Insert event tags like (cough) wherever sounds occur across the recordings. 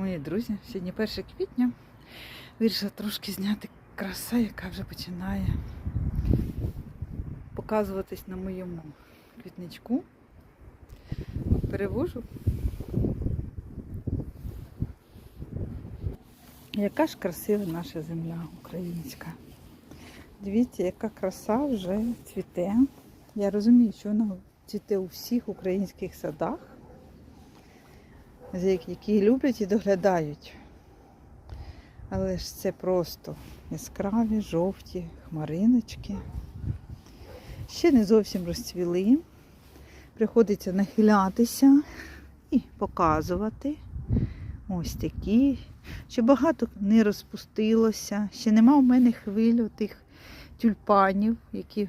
Мої друзі, сьогодні 1 квітня. Вирішила трошки зняти краса, яка вже починає показуватись на моєму квітничку. Перевожу. Яка ж красива наша земля українська. Дивіться, яка краса вже цвіте. Я розумію, що вона цвіте у всіх українських садах, які люблять і доглядають. Але ж це просто яскраві, жовті хмариночки. Ще не зовсім розцвіли. Приходиться нахилятися і показувати. Ось такі. Ще багато не розпустилося. Ще нема у мене хвиль тих тюльпанів, які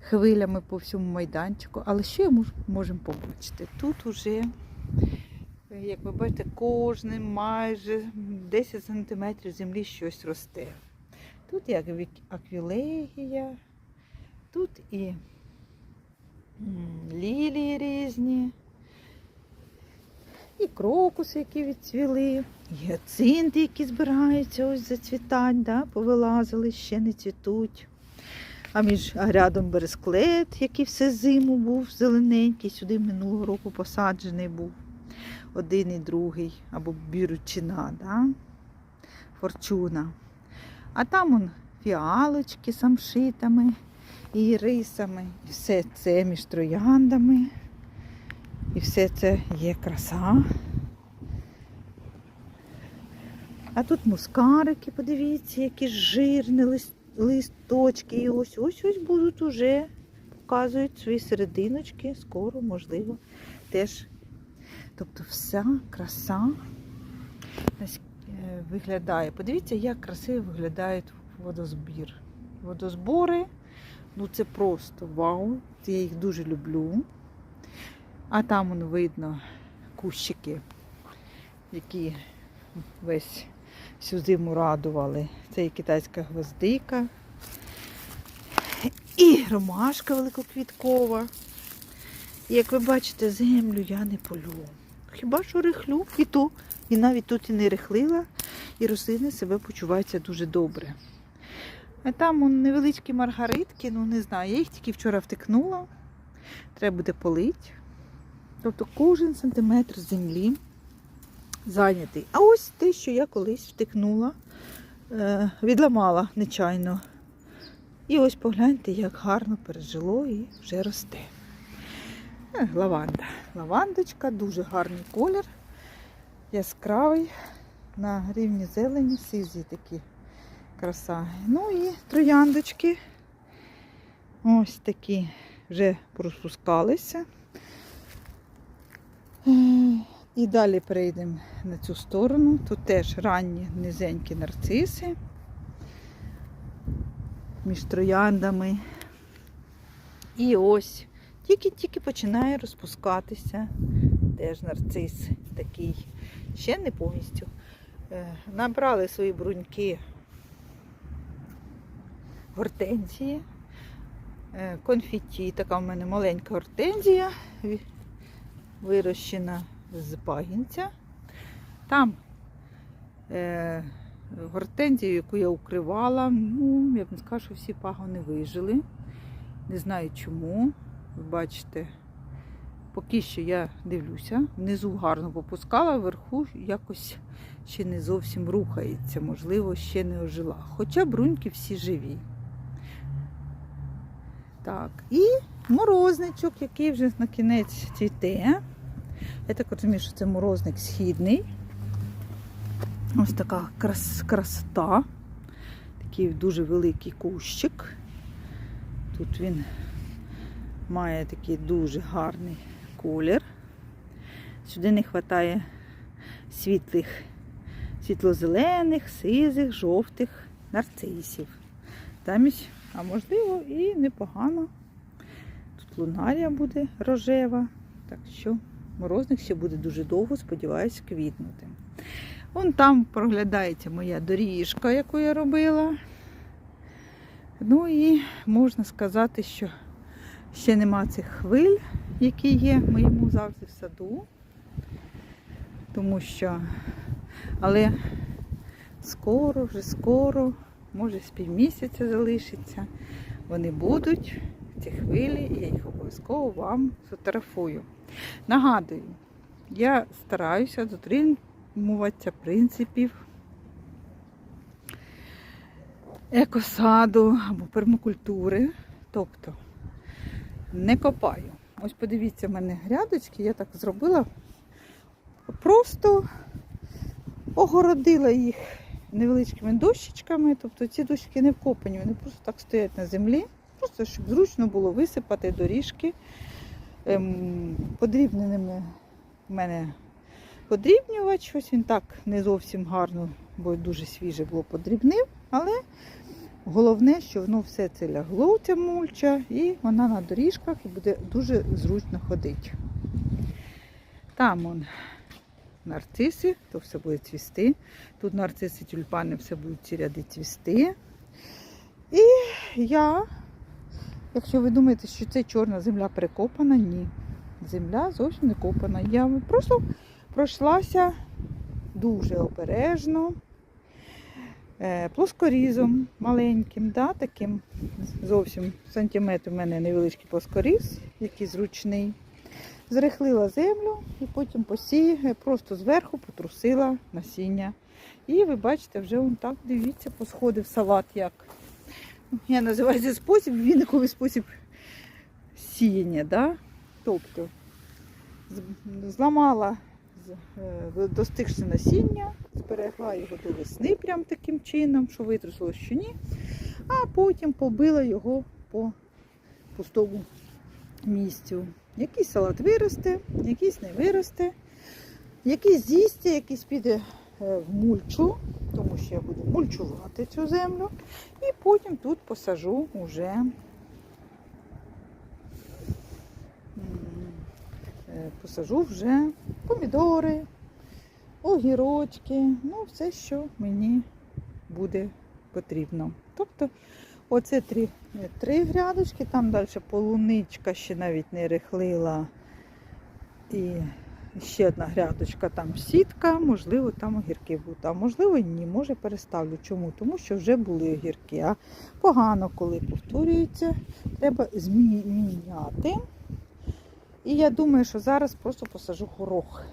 хвилями по всьому майданчику. Але що я можемо побачити? Тут уже, як ви бачите, кожним майже 10 см землі щось росте. Тут акві- аквілегія, тут і лілії різні, і крокуси, які відцвіли, і гіацинти, які збираються ось зацвітати, да, повилазили, ще не цвітуть. А між рядом бересклет, який все зиму був зелененький, сюди минулого року посаджений був. Один і другий, або біручина, да? форчуна. А там он фіалочки з самшитами, і рисами. І все це між трояндами. І все це є краса. А тут мускарики, подивіться, які жирні листочки. І ось ось ось будуть уже показують свої серединочки. Скоро, можливо, теж. Тобто вся краса е, виглядає. Подивіться, як красиво виглядає водозбір. Водозбори, ну це просто вау. Я їх дуже люблю. А там воно видно кущики, які весь всю зиму радували. Це і китайська гвоздика, і ромашка великоквіткова. І як ви бачите, землю я не полю. Хіба що рихлю і то, і навіть тут і не рихлила, і рослини себе почуваються дуже добре. А там он, невеличкі маргаритки, ну не знаю, я їх тільки вчора втикнула. Треба буде полити. Тобто кожен сантиметр землі зайнятий. А ось те, що я колись втикнула, е, відламала нечайно. І ось погляньте, як гарно пережило і вже росте. Е, Лаванда. Лавандочка, дуже гарний колір, яскравий, на рівні зелені, сизі такі краса. Ну і трояндочки. Ось такі вже розпускалися. Е, І далі перейдемо на цю сторону. Тут теж ранні низенькі нарциси між трояндами. І ось тільки-тільки починає розпускатися теж нарцис такий. Ще не повністю. Е, Набрали свої бруньки гортензії. Е, Конфеті, така в мене маленька гортензія, вирощена з пагінця. Там е, гортензію, яку я укривала, ну, я б не скажу, що всі пагони вижили. Не знаю чому. Бачите, поки що я дивлюся, внизу гарно попускала, вверху якось ще не зовсім рухається, можливо, ще не ожила. Хоча бруньки всі живі. Так, і морозничок, який вже на кінець цвіте. Я так розумію, що це морозник східний. Ось така крас, красота. Такий дуже великий кущик. Тут він має такий дуже гарний колір. Сюди не вистачає світлих, світло-зелених, сизих, жовтих нарцисів. Замість, а можливо, і непогано. Тут лунарія буде рожева. Так що морозник ще буде дуже довго, сподіваюся, квітнути. Вон там проглядається моя доріжка, яку я робила. Ну і можна сказати, що ще нема цих хвиль, які є в моєму завжди в саду. Тому що Але скоро, вже скоро, може з півмісяця залишиться. Вони будуть, ці хвилі, і я їх обов'язково вам сфотографую. Нагадую, я стараюся дотримуватися принципів екосаду або пермакультури. Тобто не копаю. Ось подивіться, в мене грядочки, я так зробила. Просто огородила їх невеличкими дощечками. Тобто ці дощечки не вкопані, вони просто так стоять на землі, просто щоб зручно було висипати доріжки. Ем, подрібненими в мене подрібнювач. Ось він так не зовсім гарно, бо дуже свіже було подрібнив, але головне, що воно все це лягло, ця мульча, і вона на доріжках і буде дуже зручно ходити. Там он нарциси, то все буде цвісти. Тут нарциси, тюльпани, все будуть ці ряди цвісти. І я, якщо ви думаєте, що це чорна земля перекопана, ні. Земля зовсім не копана. Я просто пройшлася дуже обережно, плоскорізом маленьким, да, таким зовсім сантиметр у мене невеличкий плоскоріз, який зручний. Зрихлила землю і потім посію, просто зверху потрусила насіння. І ви бачите, вже он так, дивіться, посходив салат як. Я називаю цей спосіб, віниковий спосіб сіяння. Да? Тобто зламала е, достигши насіння, зберегла його до весни прям таким чином, що витрусило, що ні, а потім побила його по пустому місцю. Якийсь салат виросте, якийсь не виросте, якийсь з'їсться, якийсь піде е, в мульчу, тому що я буду мульчувати цю землю. І потім тут посажу уже м, е, посажу вже помідори, огірочки, ну все, що мені буде потрібно. Тобто оце три, е, три грядочки, там далі полуничка ще навіть не рихлила. І ще одна грядочка, там сітка, можливо, там огірки будуть. А можливо, ні, може переставлю. Чому? Тому що вже були огірки. А погано, коли повторюється, треба зміняти. І я думаю, що зараз просто посажу горох.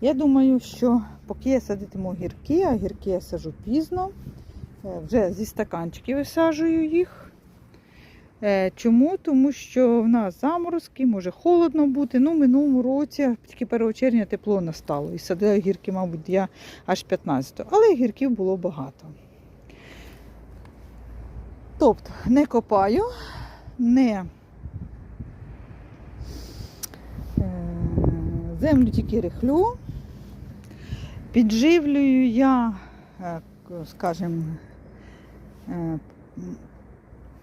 Я думаю, що поки я садитиму огірки, а огірки я сажу пізно, е, вже зі стаканчиків висаджую їх. Е, Чому? Тому що в нас заморозки, може холодно бути. Ну, минулому році, тільки 1 червня тепло настало. І садила гірки, мабуть, я аж 15 Але гірків було багато. Тобто не копаю, не землю тільки рихлю. Підживлюю я, е, скажімо, е,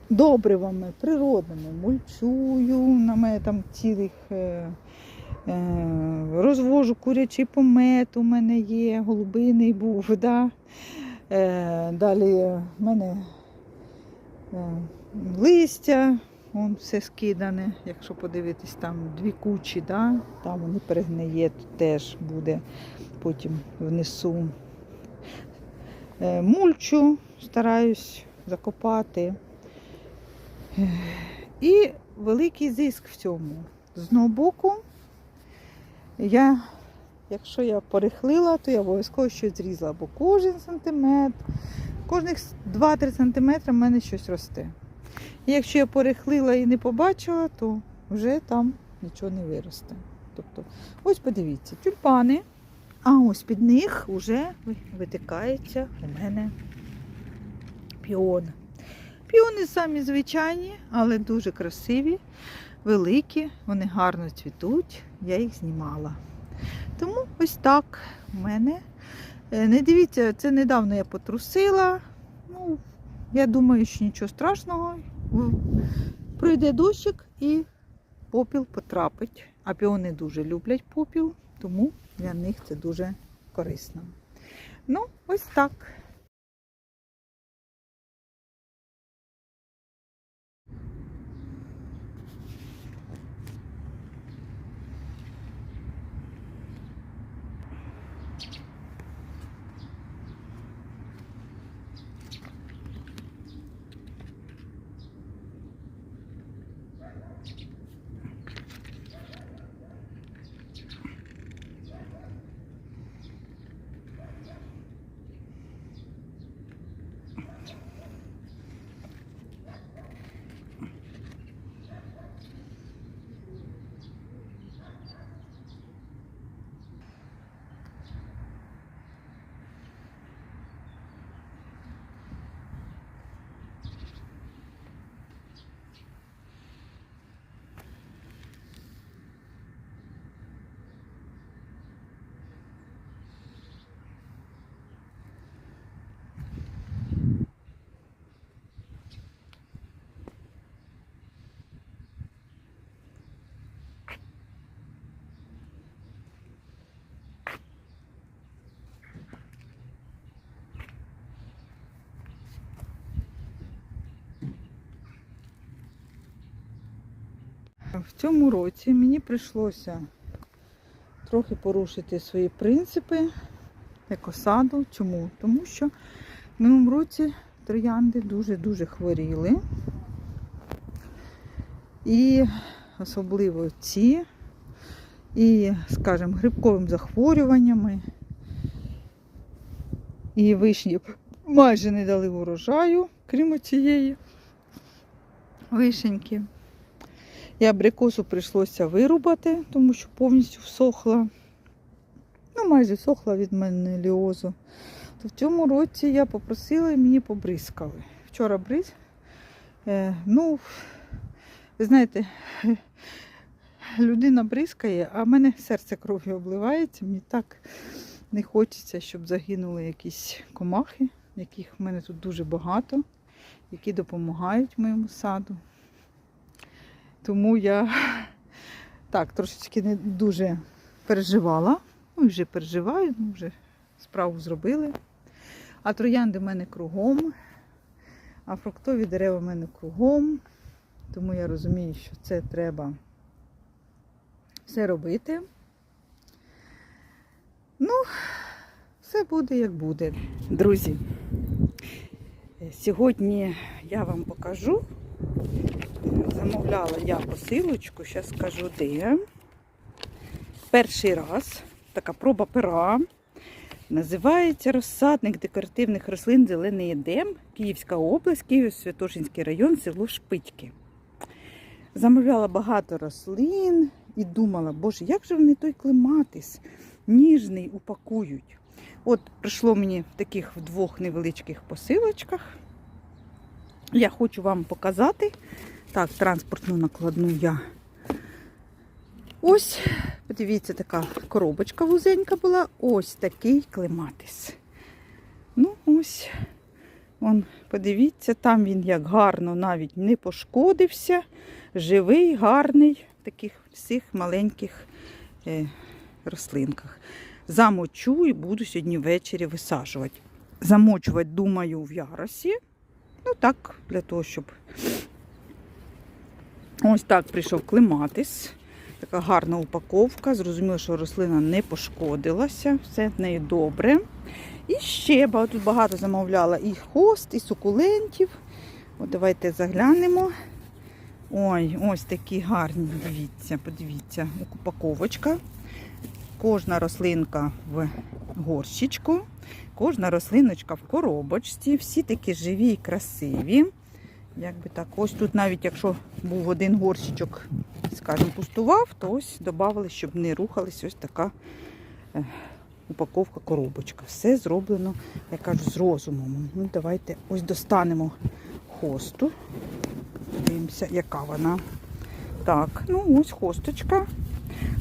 добривами природними, мульчую, на мене там цілих е, розвожу курячий помет, у мене є, голубиний був. (laughs) Да? Далі в мене листя, вон все скидане, якщо подивитись, там дві кучі, да? там вони перегниє, теж буде потім внесу. Е, мульчу стараюсь закопати. І великий зиск в цьому. З одного боку, я, якщо я порихлила, то я обов'язково щось зрізала, бо кожен сантиметр, кожних 2-3 сантиметри в мене щось росте. Якщо я порихлила і не побачила, то вже там нічого не виросте. Тобто, ось подивіться, тюльпани, а ось під них вже витикається у мене піон. Піони самі звичайні, але дуже красиві, великі, вони гарно цвітуть, я їх знімала. Тому ось так у мене. Е, Не дивіться, це недавно я потрусила. Ну, я думаю, що нічого страшного. прийде дощик і попіл потрапить. А піони дуже люблять попіл, тому для них це дуже корисно. Ну, ось так. В цьому році мені прийшлося трохи порушити свої принципи екосаду. Чому? Тому що в минулому році троянди дуже-дуже хворіли. І особливо ці, і, скажімо, грибковими захворюваннями. І вишні майже не дали урожаю, крім цієї вишеньки. І абрикосу прийшлося вирубати, тому що повністю всохла. Ну, майже всохла від мене ліозу. То в цьому році я попросила і мені побризкали. Вчора бриз. Е, ну, ви знаєте, людина бризкає, а в мене серце кров'ю обливається. Мені так не хочеться, щоб загинули якісь комахи, яких в мене тут дуже багато, які допомагають моєму саду. Тому я (laughs) так трошечки не дуже переживала. Ну, і вже переживаю, ну, вже справу зробили. А троянди в мене кругом, а фруктові дерева в мене кругом. Тому я розумію, що це треба все робити. Ну, все буде як буде. Друзі, сьогодні я вам покажу. Замовляла я посилочку, зараз скажу де. Перший раз така проба пера. Називається розсадник декоративних рослин Зелений Едем, Київська область, Київ-Святошинський район, село Шпитьки. Замовляла багато рослин і думала, боже, як же вони той клематис ніжний упакують. От прийшло мені в таких двох невеличких посилочках. Я хочу вам показати. Так, транспортну накладну я. Ось, подивіться, така коробочка вузенька була. Ось такий клематис. Ну, ось, вон, подивіться, там він як гарно навіть не пошкодився. Живий, гарний, в таких всіх маленьких е, рослинках. Замочу і буду сьогодні ввечері висаджувати. Замочувати, думаю, в яросі. Ну так, для того, щоб. Ось так прийшов клематис. Така гарна упаковка. Зрозуміло, що рослина не пошкодилася, все в неї добре. І ще тут багато замовляла і хост, і сукулентів. От Давайте заглянемо. Ой, ось такі гарні, дивіться, подивіться, упаковочка. Кожна рослинка в горщичку, кожна рослиночка в коробочці. Всі такі живі і красиві. Якби так, ось тут навіть якщо був один горщичок, скажімо, пустував, то ось додали, щоб не рухалась ось така е, упаковка, коробочка. Все зроблено, я кажу, з розумом. Ну, Давайте ось достанемо хосту. Дивимося, яка вона. Так, ну ось хосточка.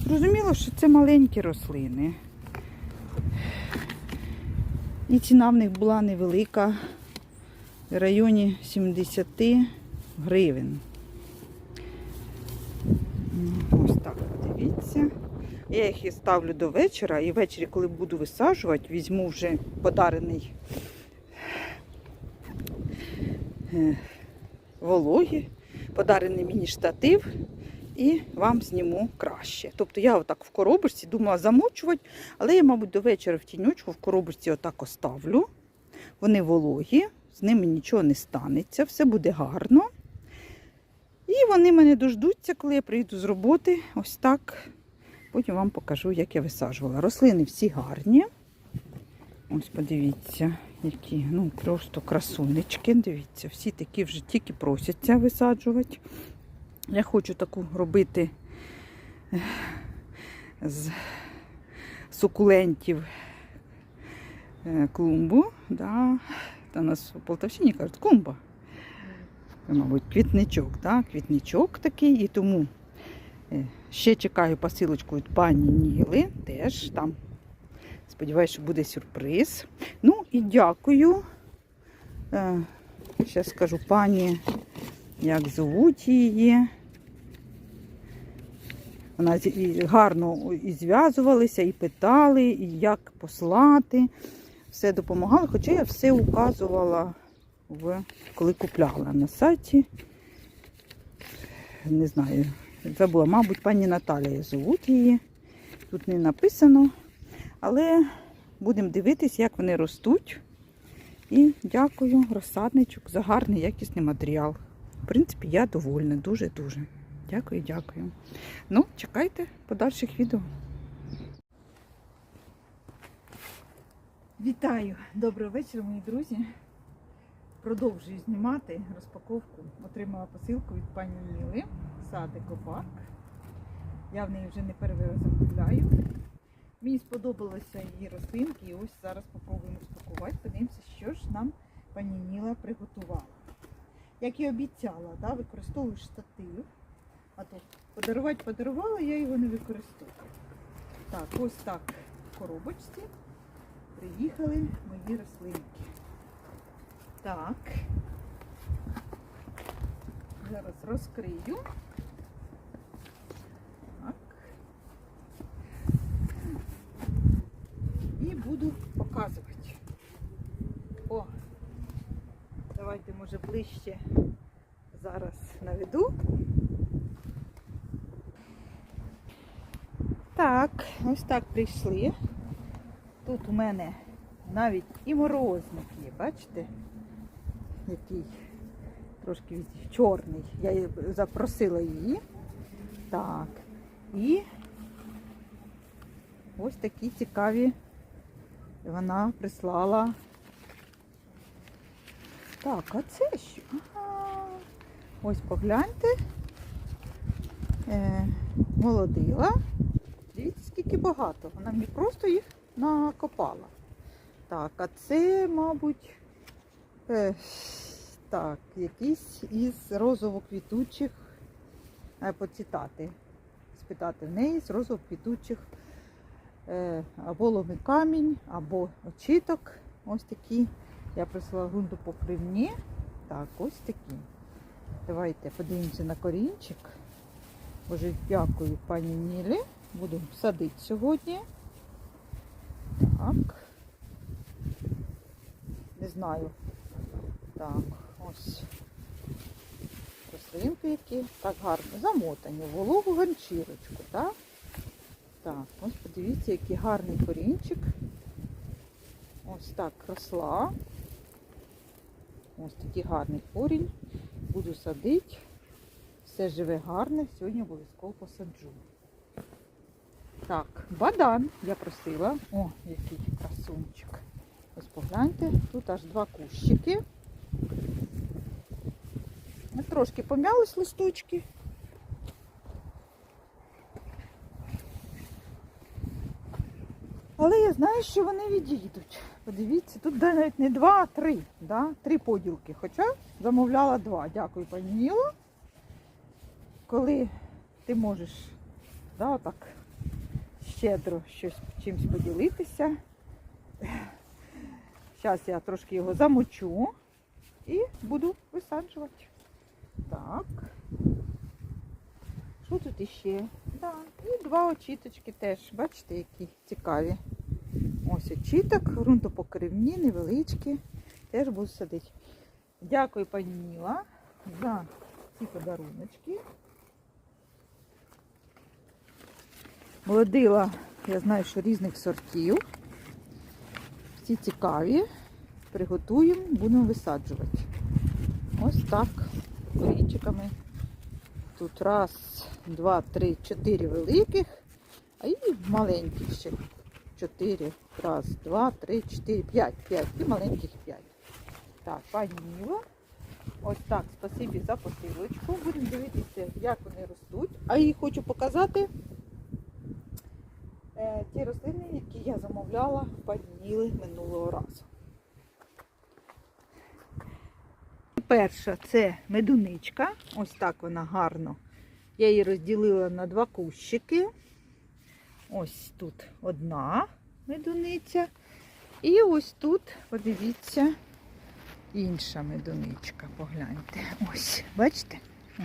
Зрозуміло, що це маленькі рослини. І ціна в них була невелика, в районі 70 гривень. Ось так, дивіться. Я їх ставлю до вечора, і ввечері, коли буду висаджувати, візьму вже подарений е, вологі, подарений мені штатив і вам зніму краще. Тобто я отак в коробочці думала замочувати, але я, мабуть, до вечора в тіньочку в коробочці отак оставлю. Вони вологі, з ними нічого не станеться, все буде гарно. І вони мене дождуться, коли я прийду з роботи. Ось так. Потім вам покажу, як я висаджувала. Рослини всі гарні. Ось подивіться, які, ну, просто красунечки. Дивіться, всі такі вже тільки просяться висаджувати. Я хочу таку робити з сукулентів е, клумбу. Да. Та нас у Полтавщині кажуть клумба. Мабуть, квітничок, да? квітничок такий, і тому е, ще чекаю посилочку від пані Ніли. Теж там. Сподіваюся, що буде сюрприз. Ну і дякую. Зараз скажу пані, як звуть її. Вона гарно і зв'язувалися, і питали, і як послати. Все допомагала, хоча я все указувала, в, коли купляла на сайті. Не знаю, забула, мабуть, пані Наталія звуть її. Тут не написано. Але будемо дивитись, як вони ростуть. І дякую, розсадничок, за гарний якісний матеріал. В принципі, я довольна, дуже-дуже. Дякую, дякую. Ну, чекайте подальших відео. Вітаю! Доброго вечора, мої друзі. Продовжую знімати розпаковку. Отримала посилку від пані Ніли, сад Екопарк. Я в неї вже не перший замовляю. Мені сподобалися її рослинки і ось зараз спробуємо розпакувати. Подивимося, що ж нам пані Ніла приготувала. Як і обіцяла, да, використовую штатив. А то подарувати подарувала, я його не використовую. Так, ось так в коробочці приїхали мої рослинки. Так. Зараз розкрию. Так. І буду показувати. О, давайте, може, ближче зараз наведу. Так, ось так прийшли. Тут у мене навіть і морозник є, бачите? Який трошки чорний. Я її запросила її. Так. І ось такі цікаві вона прислала. Так, а це що? Ага. Ось погляньте. Е, молодила. Дивіться, скільки багато. Вона мені просто їх накопала. Так, а це, мабуть, е, так, якийсь із розово-квітучих, е, поцітати, спитати в неї з розово-квітучих е, або ломий камінь, або очіток. Ось такі. Я прислала ґрунтопокривні. Так, ось такі. Давайте подивимося на корінчик. Боже, дякую пані Нілі. Буду садити сьогодні. Так. Не знаю. Так, ось. Рослинки які. Так гарно замотані. Вологу ганчірочку, так? Так, ось подивіться, який гарний корінчик. Ось так росла. Ось такий гарний корінь. Буду садити. Все живе гарне. Сьогодні обов'язково посаджу. Так, бадан я просила. О, який красунчик. Ось погляньте, тут аж два кущики. Трошки пом'ялись листочки. Але я знаю, що вони відійдуть. Подивіться, тут навіть не два, а три. Да? Три поділки. Хоча замовляла два. Дякую, пані Ніло. Коли ти можеш да, так, щедро щось чимось поділитися. Зараз я трошки його замочу і буду висаджувати. Так. Що тут іще? Да. І два очіточки теж. Бачите, які цікаві. Ось очіток, ґрунтопокривні, невеличкі. Теж буду садити. Дякую, пані Ніла, за ці подаруночки. Молодила, я знаю, що різних сортів. Всі цікаві. Приготуємо, будемо висаджувати. Ось так, корінчиками. Тут раз, два, три, чотири великих, а і маленьких ще. Чотири. Раз, два, три, чотири, п'ять. П'ять. І маленьких п'ять. Так, пані Ніла. Ось так, спасибі за посилочку. Будемо дивитися, як вони ростуть. А їх хочу показати ті рослини, які я замовляла в минулого разу. Перша це медуничка. Ось так вона гарно. Я її розділила на два кущики. Ось тут одна медуниця. І ось тут, подивіться, інша медуничка. Погляньте. Ось, бачите?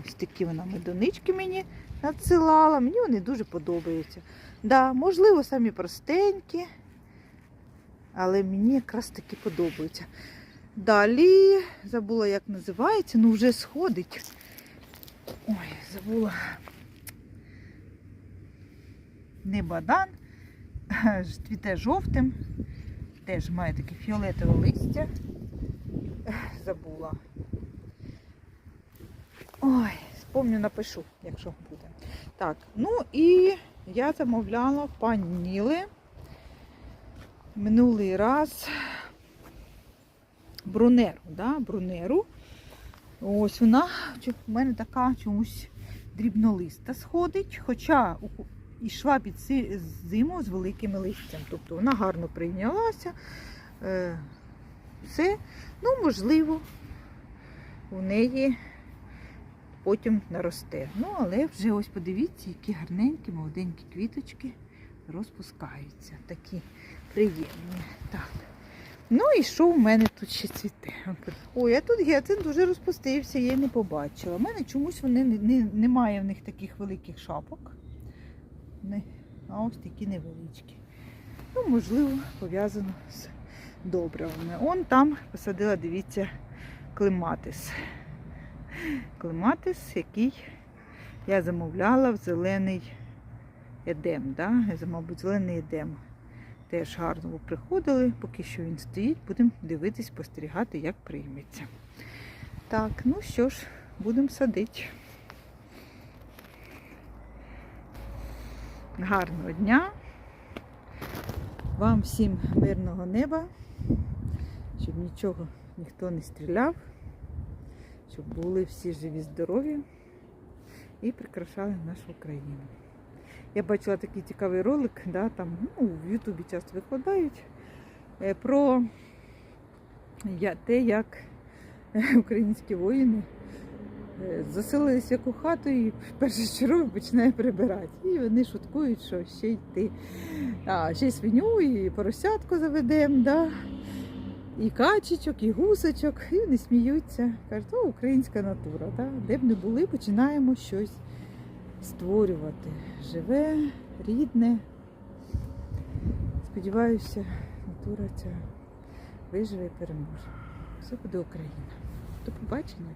Ось такі вона медунички мені надсилала. Мені вони дуже подобаються. Да, можливо, самі простенькі, але мені якраз таки подобаються. Далі забула, як називається, ну вже сходить. Ой, забула. не бадан, (laughs) цвіте жовтим, теж має таке фіолетове листя. Забула. Ой, спомню, напишу, якщо буде. Так, ну і я замовляла в пані минулий раз брунеру, да, брунеру. Ось вона в мене така чомусь дрібнолиста сходить, хоча йшла під зиму з великими листям. Тобто вона гарно прийнялася. Е, все, ну, можливо, у неї потім наросте. Ну, але вже ось подивіться, які гарненькі, молоденькі квіточки розпускаються. Такі приємні. Так. Ну і що в мене тут ще цвіте? Ой, а тут гіацинт дуже розпустився, я не побачила. У мене чомусь вони не, не, немає в них таких великих шапок. Не, а ось такі невеличкі. Ну, можливо, пов'язано з добривами. Он там посадила, дивіться, клематис. Клематис, який я замовляла в зелений едем. Да? Мабуть, зелений едем. Теж гарно приходили, поки що він стоїть, будемо дивитись, спостерігати, як прийметься. Так, ну що ж, будемо садити. Гарного дня. Вам всім мирного неба, щоб нічого ніхто не стріляв, щоб були всі живі, здорові і прикрашали нашу Україну. Я бачила такий цікавий ролик, да, там, ну, в Ютубі часто викладають е, про те, як (laughs) українські воїни е, заселились в яку хату і перше робить, починає прибирати. І вони шуткують, що ще й ти. А, ще й свиню, і поросятку заведемо, да? І качечок, і гусочок. І вони сміються. Кажуть, о, українська натура. Так? Де б не були, починаємо щось створювати. Живе, рідне. Сподіваюся, натура ця виживе і переможе. Все буде Україна. До побачення.